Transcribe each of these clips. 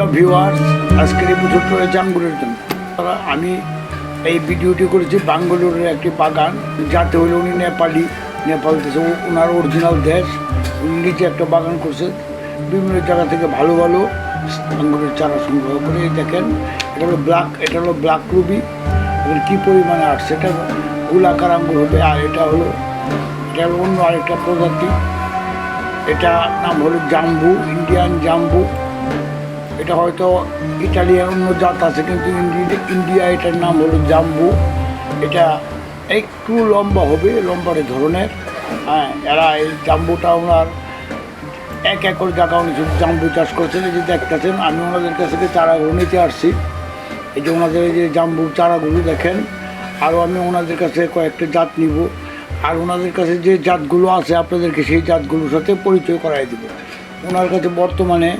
প্রিয় ভিউয়ার্স আজকের এই পুজোর রয়েছে আঙ্গুরের জন্য আমি এই ভিডিওটি করেছি বাঙ্গালোরের একটি বাগান যাতে হলো উনি নেপালি, নেপাল দেশে ওনার অরিজিনাল দেশ, উনি একটা বাগান করছে। বিভিন্ন জায়গা থেকে ভালো ভালো আঙ্গুরের চারা সংগ্রহ করে দেখেন, এটা হলো ব্ল্যাক এটা হলো ব্ল্যাক রুবি এবার কী পরিমাণে আসছে এটা গোলাকার আঙ্গুর হবে, আর এটা হলো এটা হলো অন্য আরেকটা প্রজাতি। এটা নাম হলো জাম্বু ইন্ডিয়ান জাম্বু। এটা হয়তো ইটালিয়ান অন্য জাত আছে, কিন্তু ইন্ডি- ইন্ডিয়া এটার নাম হলো জাম্বু। এটা একটু লম্বা হবে লম্বারে ধরনের। হ্যাঁ এরা এই জাম্বুটা ওনার এক একর জায়গা উনি জাম্বু চাষ করছেন। এই যে দেখতেছেন, আমি ওনাদের কাছ থেকে চারাগুলো নিতে আসছি। এই যে ওনাদের এই যে জাম্বুর চারাগুলো দেখেন, আরও আমি ওনাদের কাছে কয়েকটা জাত নিব। আর ওনাদের কাছে যে জাতগুলো আছে, আপনাদেরকে সেই জাতগুলোর সাথে পরিচয় করাই দেবো। ওনার কাছে বর্তমানে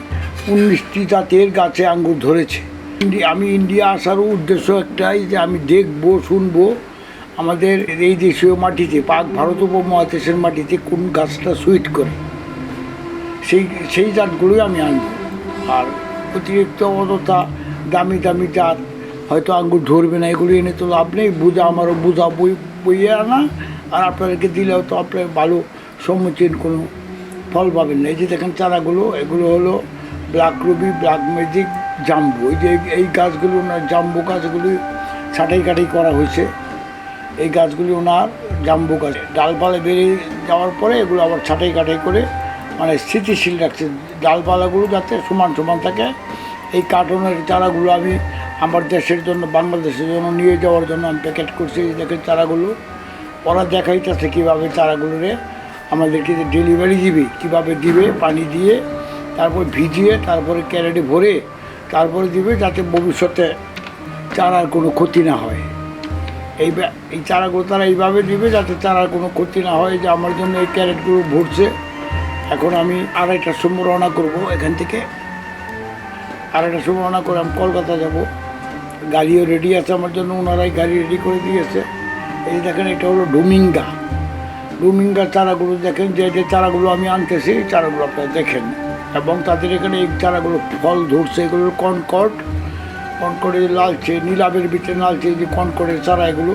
উনিশটি জাতের গাছে আঙ্গুর ধরেছে। আমি ইন্ডিয়া আসারও উদ্দেশ্য একটাই যে আমি দেখব, শুনব আমাদের এই দেশীয় মাটিতে, পাক ভারত উপমহাদেশের মাটিতে কোন গাছটা সুইট করে। সেই সেই জাতগুলোই আমি আনব। আর অতিরিক্ত অযথা দামি দামি জাত হয়তো আঙ্গুর ধরবে না, এগুলো এনে তো লাভ নেই। বোঝা আমারও বোঝা বই, বইয়ে আনা। আর আপনাদেরকে দিলেও তো আপনার ভালো সমীচীন কোনো ফল পাবেন না। এই যে দেখেন চারাগুলো, এগুলো হলো ব্ল্যাক রুবি ব্ল্যাক ম্যাজিক জাম্বু এই যে এই- গাছগুলো ওনার জাম্বু গাছগুলি ছাটাই কাটাই করা হয়েছে। এই গাছগুলি ওনার জাম্বু গাছ। ডালপালা বেরিয়ে যাওয়ার পরে এগুলো আবার ছাটাই কাটাই করে মানে স্থিতিশীল রাখছে। ডালপালাগুলো যাতে সমান সমান থাকে। এই কার্টনের চারাগুলো আমি আমার দেশের জন্য, বাংলাদেশের জন্য নিয়ে যাওয়ার জন্য আমি প্যাকেট করছি। এই দেখেন চারাগুলো। ওরা দেখাইতেছে কীভাবে চারাগুলোরে আমাদেরকে ডেলিভারি দিবে, কীভাবে দিবে, পানি দিয়ে তারপর ভিজিয়ে, তারপরে ক্যারেটে ভরে, তারপরে দিবে যাতে ভবিষ্যতে চারার কোনো ক্ষতি না হয়। এই এই চারাগুলো তারা এইভাবে দিবে যাতে চারার কোনো ক্ষতি না হয়। যে আমার জন্য এই ক্যারেটগুলো ভরছে। এখন আমি আড়াইটার সময় রওনা করব এখান থেকে। আড়াইটার সময় রওনা করে আমি কলকাতা যাব। গাড়িও রেডি আছে আমার জন্য, ওনারাই গাড়ি রেডি করে দিয়েছে। এই দেখেন, এটা হলো ডুমিঙ্গা। ডুমিঙ্গা চারাগুলো দেখেন, যে যে চারাগুলো আমি আনতেছি চারাগুলো আপনারা দেখেন। এবং তাদের এখানে এই চারাগুলো ফল ধরছে, এগুলো কনকট। কনকটে লালচে, নীলাবের ভিতরে লালচে যে কনকটের চারা এগুলো।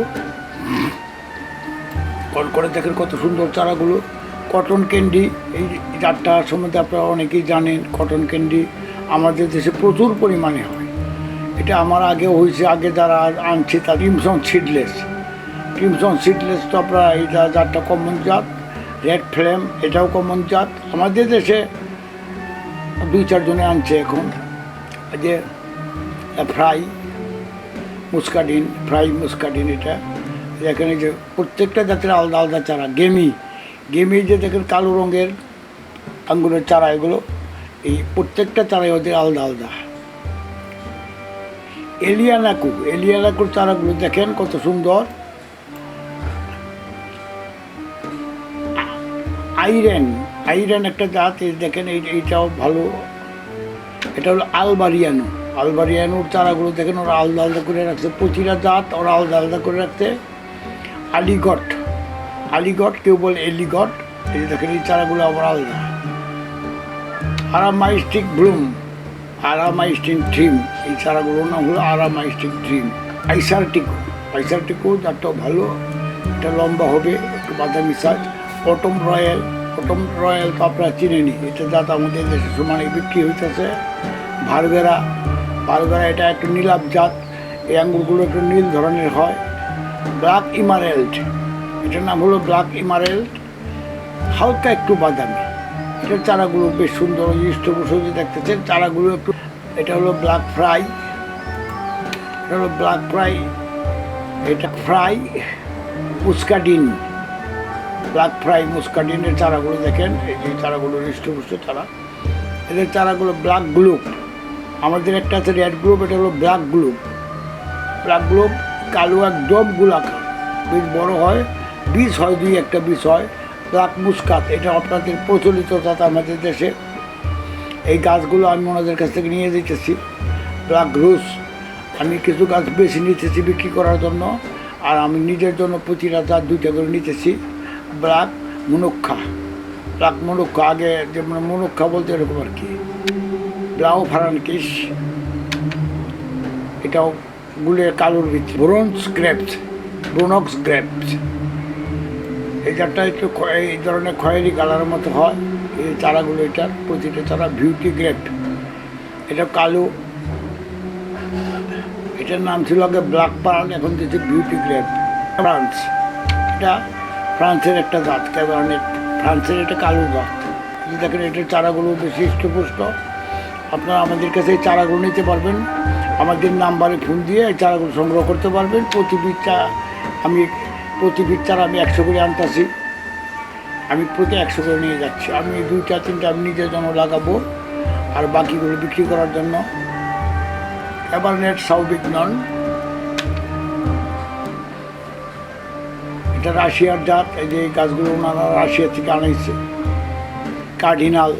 কনকটে দেখেন কত সুন্দর চারাগুলো। কটন ক্যান্ডি, এই চারটা সম্বন্ধে আপনারা অনেকেই জানেন, কটন ক্যান্ডি আমাদের দেশে প্রচুর পরিমাণে হয়। এটা আমার আগে হয়েছে, আগে যারা আনছে তার ক্রিমসন সিডলেস। ক্রিমসন সিডলেস তো আপনারা এইটা চারটা কমন জাত রেড ফ্লেম এটাও কমন জাত। আমাদের দেশে দুই চারজনে আনছে এখন। যে ফ্রাই, মুস্কাডিন ফ্রাই মুস্কাডিন এটা। এখানে যে প্রত্যেকটা জাতের আলাদা আলাদা চারা, গেমি। গেমি যে দেখেন কালো রঙের আঙ্গুরের চারা, এগুলো এই প্রত্যেকটা চারাই ওদের আলাদা আলাদা। এলিয়ানাকু এলিয়ানাকুর চারাগুলো দেখেন কত সুন্দর। আইরেন আইরেন একটা জাত, এই দেখেন এই এইটাও ভালো। এটা হলো আলবারিয়ানো। আলবারিয়ানোর চারাগুলো দেখেন, ওরা আলাদা আলাদা করে রাখছে। প্রতিটা জাত ওরা আলাদা আলাদা করে রাখছে। আলিগট। আলিগট, কেউ বলে এলিগট। এই দেখেন, এই চারাগুলো আবার আলাদা। আরামাইস্টিক ব্লুম। আরামাইস্টিক ড্রিম। এই চারাগুলোর নাম হলো আরামাইস্টিক ড্রিম। আইসারটিকো। আইসারটিকো জাতটাও ভালো। এটা লম্বা হবে, একটু বাদামি সাজ অটম রয়্যাল অটম রয়্যাল আপনারা চিনেনি। এটা জাত আমাদের দেশে সমানে বিক্রি হইতেছে। ভারবেরা ভারবেরা এটা একটু নীলাভ জাত। এই আঙ্গুরগুলো একটু নীল ধরনের হয়। Black emerald. এটার নাম হলো ব্ল্যাক ইমারেল্ট। হালকা একটু বাদামি। এটার চারাগুলো বেশ সুন্দর হৃষ্টপুষ্ট দেখতেছেন। চারাগুলো একটু, এটা হলো ব্ল্যাক ফ্রাই। এটা হলো ব্ল্যাক ফ্রাই। এটা ফ্রাই। উস্কাডিন ব্ল্যাক ফ্রাই মুস্কাটিনের চারাগুলো দেখেন, এই যে চারাগুলো হৃষ্টপুষ্ট চারা। এদের চারাগুলো ব্ল্যাক গ্লুপ। আমাদের একটা আছে রেড গ্লুপ, এটা হলো ব্ল্যাক গ্লুপ। ব্ল্যাক গ্লুপ কালো একদম গোলাকার। বীজ বড় হয়, বীজ হয় দুই একটা বীজ হয় ব্ল্যাক মুস্কাত, এটা আপনাদের প্রচলিত তথা আমাদের দেশে। এই গাছগুলো আমি ওনাদের কাছ থেকে নিয়ে যেতেছি ব্ল্যাক রুস। আমি কিছু গাছ বেশি নিতেছি বিক্রি করার জন্য, আর আমি নিজের জন্য প্রতিটা জাত দুইটা করে নিতেছি। ব্ল্যাক মনুক্ষা ব্ল্যাক মনুক্ষা আগে যেমন মনুক্ষা বলতে এরকম আর কি। ব্লাউ ফারানকিস, এটাও গুলের কালোর ভিত্তি। ব্রোঞ্জ গ্রেপস ব্রোনক্স গ্রেপস এই চারটা একটু এই ধরনের খয়েরি কালারের মতো হয়। এই চারাগুলো এটার প্রতিটা চারা বিউটি গ্রেপ এটা কালো। এটার নাম ছিল আগে ব্ল্যাক পার্ল এখন দিচ্ছে বিউটি গ্রেপ ফ্রান্স। এটা ফ্রান্সের একটা জাত ক্যাবারনেট ফ্রান্সের এটা কালো এই দেখেন এটার চারাগুলো বেশি হৃষ্টপুষ্ট আপনারা আমাদের কাছে এই চারাগুলো নিতে পারবেন। আমাদের নাম্বারে ফোন দিয়ে এই চারাগুলো সংগ্রহ করতে পারবেন। প্রতি চা আমি, প্রতি চারা আমি একশো করে আনতাছি। আমি প্রতি একশো করে নিয়ে যাচ্ছি। আমি দুইটা, তিনটা আমি নিজের জন্য লাগাবো আর বাকিগুলো বিক্রি করার জন্য। এবার নেট সাউবিক নন। এটা রাশিয়ার জাত, এই যে গাছগুলো ওনারা রাশিয়া থেকে আনাইছে। কার্ডিনাল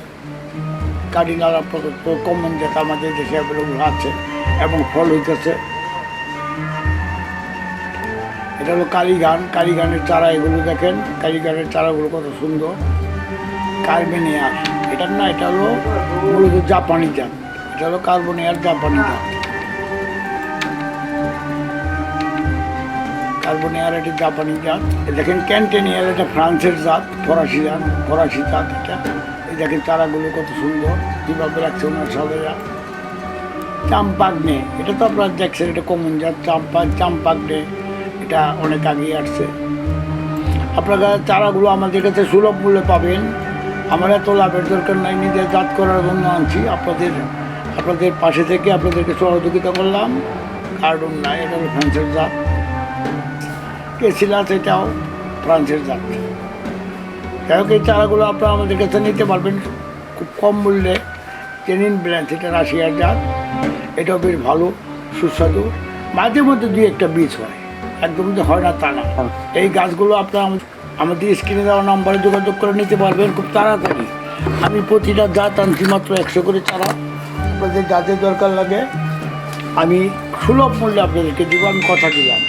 কার্ডিনাল কমন জাত আমাদের দেশে অ্যাভেলেবল আছে এবং ফল হইতেছে। এটা হলো কালীগান কালীগানের চারা এগুলো দেখেন কালীগানের চারাগুলো কত সুন্দর। কার্বেনিয়ার এটা না, এটা হলো মূলত জাপানি জাত, এটা হলো কার্বনিয়ার জাপানি জাত। কার্বনিয়ার এটা জাপানি জাত। দেখেন ক্যান্টেনিয়ার এটা ফ্রান্সের জাত, ফরাসি জাত ফরাসি জাত এটা। এই দেখেন চারাগুলো কত সুন্দর, কীভাবে রাখছে ওনার সাথে চাম্পাগ্নে এটা তো আপনারা দেখছেন, এটা কমন জাত চাম্পা চাম্পাগ্নে এটা অনেক আগেই আসছে। আপনারা চারাগুলো আমাদের কাছে সুলভ মূল্যে পাবেন। আমার এত লাভের দরকার নাই, নিজের জাত করার জন্য আনছি। আপনাদের আপনাদের পাশে থেকে আপনাদেরকে সহযোগিতা করলাম। কার্টুন নাই, এটা ফ্রান্সের জাত। কেসিলাস সেটাও ফ্রান্সের জাত যাই হোক এই চারাগুলো আপনারা আমাদের কাছে নিতে পারবেন খুব কম মূল্যে। টেনিন ব্র্যান্ড এটা রাশিয়ার জাত। এটাও বেশ ভালো সুস্বাদু। মাঝে মধ্যে দুই একটা বীজ হয় একদম যে হয় না তা না। এই গাছগুলো আপনারা আমাদের স্ক্রিনে দেওয়া নাম্বারে যোগাযোগ করে নিতে পারবেন খুব তাড়াতাড়ি। আমি প্রতিটা জাত আনছি মাত্র একশো করে চারা। আপনাদের যাদের দরকার লাগে আমি সুলভ মূল্যে আপনাদেরকে দিব আমি কথা দিলাম।